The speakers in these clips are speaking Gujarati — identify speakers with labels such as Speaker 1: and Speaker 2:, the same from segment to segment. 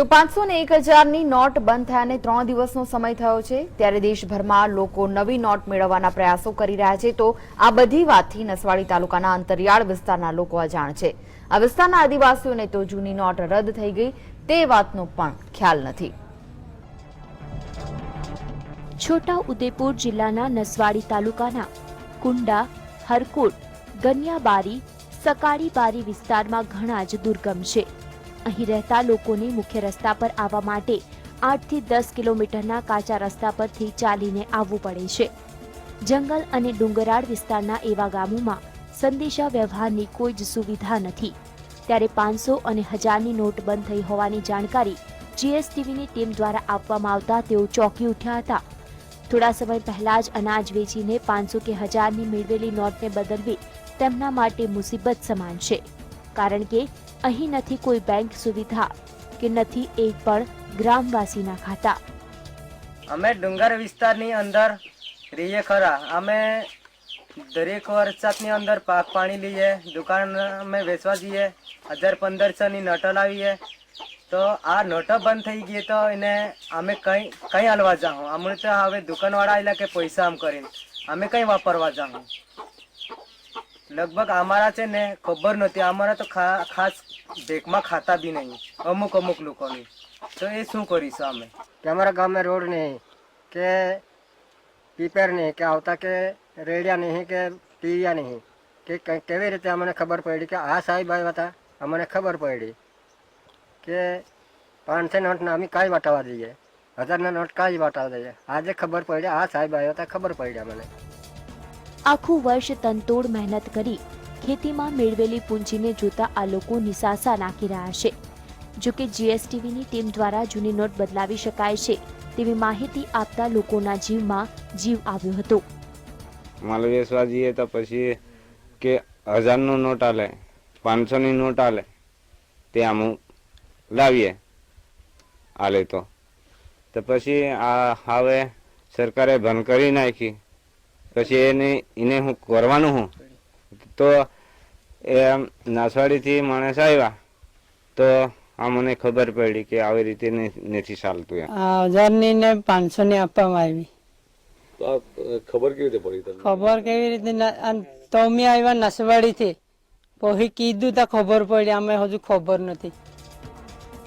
Speaker 1: તો પાંચસો ને એક હજારની નોટ બંધ થયાને ત્રણ દિવસનો સમય થયો છે. ત્યારે દેશભરમાં લોકો નવી નોટ મેળવવાના પ્રયાસો કરી રહ્યા છે. તો આ બધી વાતથી નસવાડી તાલુકાના અંતરિયાળ વિસ્તારના લોકો અજાણ છે. આ વિસ્તારના આદિવાસીઓને તો જૂની નોટ રદ થઈ ગઈ. તે વાતનો પણ ખ્યાલ નથી.
Speaker 2: છોટા ઉદેપુર જિલ્લાના નસવાડી તાલુકાના કુંડા, હરકોટ, ગન્યાબારી સકાડીબારી વિસ્તારમાં ઘણા જ દુર્ગમ છે. અહીં રહેતા લોકોને મુખ્ય રસ્તા પર આવવા માટે આઠથી દસ કિલોમીટરના કાચા રસ્તા પરથી ચાલીને આવવું પડે છે. જંગલ અને ડુંગરાળ વિસ્તારના એવા ગામોમાં સંદેશા વ્યવહારની કોઈ જ સુવિધા નથી. ત્યારે પાંચસો અને હજારની નોટ બંધ થઈ હોવાની જાણકારી જીએસટીવીની ટીમ દ્વારા આપવામાં આવતા તેઓ ચોંકી ઉઠ્યા હતા. થોડા સમય પહેલા જ અનાજ વેચીને પાંચસો કે હજારની મેળવેલી નોટને બદલવી તેમના માટે મુસીબત સમાન છે. કારણ કે અહીં નથી કોઈ બેંક સુવિધા કે નથી એક પણ ગ્રામવાસીના ખાતા.
Speaker 3: અમે ડુંગર વિસ્તારની અંદર રહીએ ખરા. અમે દરેક વરસાદની અંદર પાક પાણી લઈએ, દુકાન અમે વેચવા જઈએ, હજાર પંદરસોની નટો લાવીએ. તો આ નોટો બંધ થઈ ગઈ તો એને અમે કઈ કઈ હાલવા જાઉં. અમે તો હવે દુકાનવાળા આવેલા કે પૈસા આમ કરીને. અમે કઈ વાપરવા જાઉં? લગભગ અમારા છે ને ખબર નથી અમારા તો ખાસ ભેકમાં ખાતા બી નહીં. અમુક અમુક લોકોની. તો એ શું કરીશું અમે?
Speaker 4: કે અમારા ગામમાં રોડ નહીં, કે પીપેર નહીં, કે આવતા કે રેડિયા નહીં, કે ટીવિયા નહીં. કે ક- કેવી રીતે અમને ખબર પડી કે આ સાહેબ આવ્યા હતા? અમને ખબર પડી કે પાંચસો નોટના અમે કાંઈ વાટાવા દઈએ. હજારના નોટ કાંઈ વાટાવા દઈએ. આજે ખબર પડી, આ સાહેબ આવ્યા હતા, ખબર પડી અમને.
Speaker 2: આખું વર્ષ તનતોડ મહેનત કરી ખેતીમાં મેળવેલી પૂંજીને જોતા આ લોકો નિસાસા નાખી રહ્યા છે. જો કે જીએસટીવીની ટીમ દ્વારા જૂની નોટ બદલાવી શકાય છે તેવી માહિતી આપતા લોકોના જીવમાં જીવ આવ્યો હતો.
Speaker 5: માલ વેચવા જઈએ તો પછી કે હજારનો નોટ આલે, પાંચસોની નોટ આલે, તે અમુક લાવીએ, આલે તો. તો પછી આ હવે સરકારે બંધ કરી નાખી પછી એને એને હું કરવાનું હું. તો એમ નાસવાડીથી માણસ આવ્યા. તો આ મને ખબર પડી કે આવી રીતે નથી નથી ચાલતું એમ.
Speaker 6: આ હજારની ને પાંચસો ની આપવામાં આવી.
Speaker 7: ખબર કેવી રીતે પડી તમને?
Speaker 6: ખબર કેવી રીતે? તો અમે આવ્યા નસવાડી થી પછી કીધું તો ખબર પડી. અમે હજુ ખબર નથી.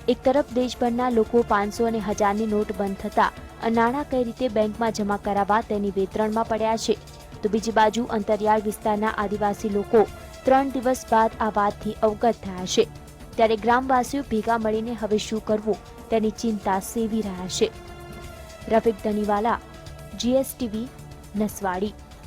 Speaker 2: એક તરફ દેશભરના લોકો પાંચસો અને હજારની નોટ બંધ થતા નાણાં કઈ રીતે બેંકમાં જમા કરાવવા તેની વેતરણમાં પડ્યા છે. તો બીજી બાજુ અંતરિયાળ વિસ્તારના આદિવાસી લોકો ત્રણ દિવસ બાદ આ વાતથી અવગત થયા છે. ત્યારે ગ્રામવાસીઓ ભેગા મળીને હવે શું કરવું તેની ચિંતા સેવી રહ્યા છે. રફિક ધનીવાલા, જીએસટીવી, નસવાડી.